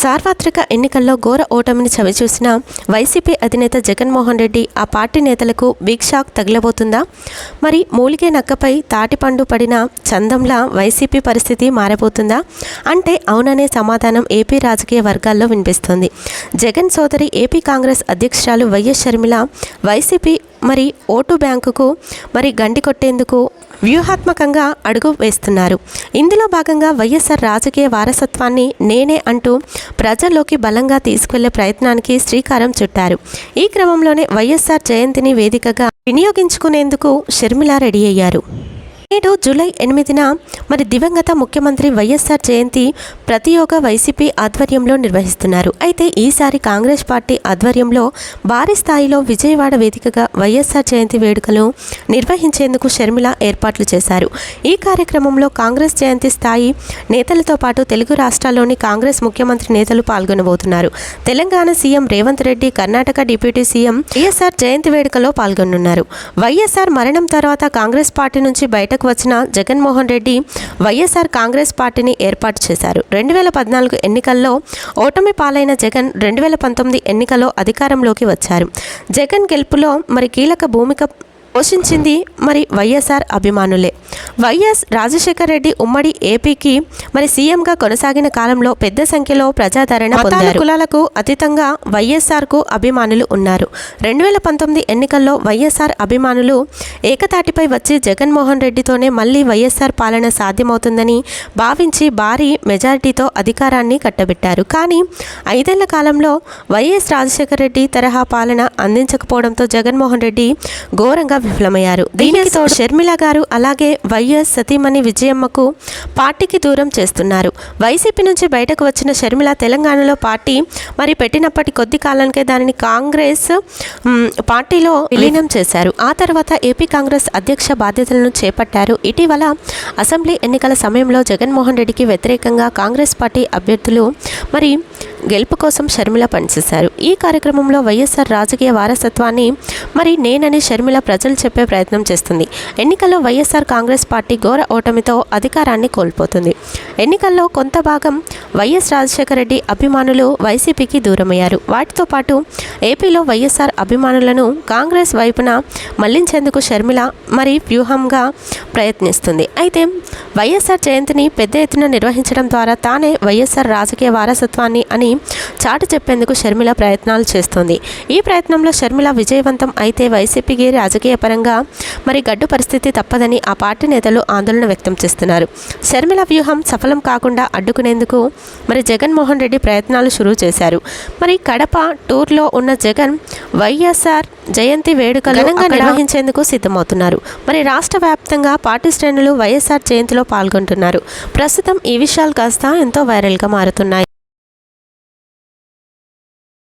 సార్వత్రిక ఎన్నికల్లో ఘోర ఓటమిని చవిచూసిన వైసీపీ అధినేత జగన్మోహన్ రెడ్డి ఆ పార్టీ నేతలకు బిగ్ షాక్ తగిలబోతుందా మరి మూలిగే నక్కపై తాటిపండు పడిన చందంలా వైసీపీ పరిస్థితి మారబోతుందా? అంటే అవుననే సమాధానం ఏపీ రాజకీయ వర్గాల్లో వినిపిస్తోంది. జగన్ సోదరి ఏపీ కాంగ్రెస్ అధ్యక్షురాలు వైఎస్ షర్మిల వైసీపీ మరి ఓటు బ్యాంకుకు మరి గండి కొట్టేందుకు వ్యూహాత్మకంగా అడుగు వేస్తున్నారు. ఇందులో భాగంగా వైఎస్ఆర్ రాజకీయ వారసత్వాన్ని నేనే అంటూ ప్రజల్లోకి బలంగా తీసుకెళ్ళే ప్రయత్నానికి శ్రీకారం చుట్టారు. ఈ క్రమంలోనే వైఎస్ఆర్ జయంతిని వేదికగా వినియోగించుకునేందుకు షర్మిల రెడీ అయ్యారు. నేడు జూలై ఎనిమిదిన మరి దివంగత ముఖ్యమంత్రి వైఎస్ఆర్ జయంతి ప్రతియోగ వైసీపీ ఆధ్వర్యంలో నిర్వహిస్తున్నారు. అయితే ఈసారి కాంగ్రెస్ పార్టీ ఆధ్వర్యంలో భారీ స్థాయిలో విజయవాడ వేదికగా వైఎస్ఆర్ జయంతి వేడుకలు నిర్వహించేందుకు షర్మిల ఏర్పాట్లు చేశారు. ఈ కార్యక్రమంలో కాంగ్రెస్ జయంతి స్థాయి నేతలతో పాటు తెలుగు రాష్ట్రాల్లోని కాంగ్రెస్ ముఖ్యమంత్రి నేతలు పాల్గొనబోతున్నారు. Telangana CM Revanth Reddy Karnataka deputy CM YSR జయంతి వేడుకలో పాల్గొనున్నారు. వైఎస్ఆర్ మరణం తర్వాత కాంగ్రెస్ పార్టీ నుంచి బయటకు వచ్చిన జగన్మోహన్ రెడ్డి వైఎస్ఆర్ కాంగ్రెస్ పార్టీని ఏర్పాటు చేశారు. రెండు వేల పద్నాలుగు ఎన్నికల్లో ఓటమి పాలైన జగన్ రెండు వేల పంతొమ్మిది ఎన్నికల్లో అధికారంలోకి వచ్చారు. జగన్ గెలుపులో మరి కీలక భూమిక పోషించింది మరి వైఎస్ఆర్ అభిమానులే. వైఎస్ రాజశేఖర రెడ్డి ఉమ్మడి ఏపీకి మరి సీఎంగా కొనసాగిన కాలంలో పెద్ద సంఖ్యలో ప్రజాదరణ పొందారు. కులాలకు అతీతంగా వైఎస్ఆర్కు అభిమానులు ఉన్నారు. రెండు వేల పంతొమ్మిది ఎన్నికల్లో వైఎస్ఆర్ అభిమానులు ఏకతాటిపై వచ్చి జగన్మోహన్ రెడ్డితోనే మళ్ళీ వైఎస్ఆర్ పాలన సాధ్యమవుతుందని భావించి భారీ మెజారిటీతో అధికారాన్ని కట్టబెట్టారు. కానీ ఐదేళ్ళ కాలంలో వైఎస్ రాజశేఖర రెడ్డి తరహా పాలన అందించకపోవడంతో జగన్మోహన్ రెడ్డి ఘోరంగా విఫలమయ్యారు. దీనికి తోడు షర్మిల గారు అలాగే వైఎస్ సతీమణి విజయమ్మకు పార్టీకి దూరం చేస్తున్నారు. వైసీపీ నుంచి బయటకు వచ్చిన షర్మిల తెలంగాణలో పార్టీ మరి పెట్టినప్పటి కొద్ది కాలానికే దానిని కాంగ్రెస్ పార్టీలో విలీనం చేశారు. ఆ తర్వాత ఏపీ కాంగ్రెస్ అధ్యక్ష బాధ్యతలను చేపట్టారు. ఇటీవల అసెంబ్లీ ఎన్నికల సమయంలో జగన్మోహన్ రెడ్డికి వ్యతిరేకంగా కాంగ్రెస్ పార్టీ అభ్యర్థులు మరి గెలుపు కోసం షర్మిల పనిచేశారు. ఈ కార్యక్రమంలో వైఎస్ఆర్ రాజకీయ వారసత్వాన్ని మరి నేనని షర్మిల ప్రజలు చెప్పే ప్రయత్నం చేస్తుంది. ఎన్నికల్లో వైఎస్ఆర్ కాంగ్రెస్ పార్టీ ఘోర ఓటమితో అధికారాన్ని కోల్పోతుంది. ఎన్నికల్లో కొంత భాగం వైఎస్ రాజశేఖర రెడ్డి అభిమానులు వైసీపీకి దూరమయ్యారు. వాటితో పాటు ఏపీలో వైఎస్ఆర్ అభిమానులను కాంగ్రెస్ వైపున మళ్ళించేందుకు షర్మిల మరి వ్యూహంగా ప్రయత్నిస్తుంది. అయితే వైఎస్ఆర్ జయంతిని పెద్ద ఎత్తున నిర్వహించడం ద్వారా తానే వైఎస్ఆర్ రాజకీయ వారసత్వాన్ని అని చాటు చెప్పేందుకు షర్మిల ప్రయత్నాలు చేస్తోంది. ఈ ప్రయత్నంలో షర్మిల విజయవంతం అయితే వైసీపీకి రాజకీయ పరంగా మరి గడ్డు పరిస్థితి తప్పదని ఆ పార్టీ నేతలు ఆందోళన వ్యక్తం చేస్తున్నారు. షర్మిల వ్యూహం సఫలం కాకుండా అడ్డుకునేందుకు మరి జగన్మోహన్ రెడ్డి ప్రయత్నాలు షురూ చేశారు. మరి కడప టూర్లో ఉన్న జగన్ వైఎస్ఆర్ జయంతి వేడుకలు ఘనంగా నిర్వహించేందుకు సిద్ధమవుతున్నారు. మరి రాష్ట్ర వ్యాప్తంగా పార్టీ శ్రేణులు వైఎస్ఆర్ జయంతిలో పాల్గొంటున్నారు. ప్రస్తుతం ఈ విషయాలు కాస్త ఎంతో వైరల్గా మారుతున్నాయి.